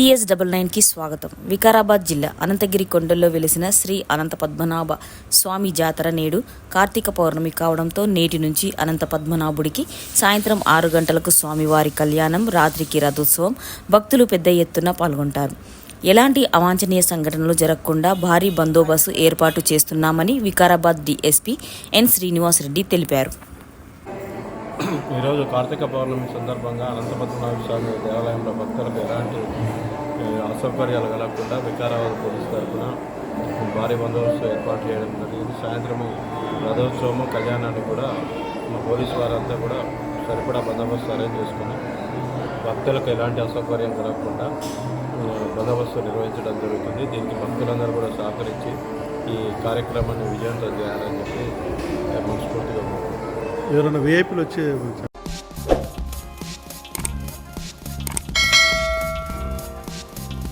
TS double నైన్కి స్వాగతం. వికారాబాద్ జిల్లా అనంతగిరి కొండల్లో వెలిసిన శ్రీ అనంత పద్మనాభ స్వామి జాతర నేడు కార్తీక పౌర్ణమి కావడంతో నేటి నుంచి అనంత పద్మనాభుడికి సాయంత్రం ఆరు గంటలకు స్వామివారి కళ్యాణం రాత్రికి రథోత్సవం భక్తులు పెద్ద ఎత్తున పాల్గొంటారు. ఎలాంటి అవాంఛనీయ సంఘటనలు జరగకుండా భారీ బందోబస్తు ఏర్పాటు చేస్తున్నామని వికారాబాద్ డిఎస్పి ఎన్ శ్రీనివాసరెడ్డి తెలిపారు. ఈరోజు కార్తీక పౌర్ణమి సందర్భంగా అనంతపద్మనాభ స్వామి దేవాలయంలో భక్తులకు ఎలాంటి అసౌకర్యాలు కలగకుండా వికారాబాద్ పోలీస్ తరఫున భారీ బందోబస్తు ఏర్పాటు చేయడం జరిగింది. సాయంత్రము రథోత్సవము కళ్యాణాన్ని కూడా మా పోలీసు వారంతా కూడా సరిపడా బందోబస్తు అరేంజ్ చేసుకుని భక్తులకు ఎలాంటి అసౌకర్యం కలగకుండా బందోబస్తు నిర్వహించడం జరుగుతుంది. దీనికి భక్తులందరూ కూడా సహకరించి ఈ కార్యక్రమాన్ని విజయవంతం చేయాలని చెప్పి మనస్ఫూర్తిగా ఎవరైనా వీఐపీలు వచ్చే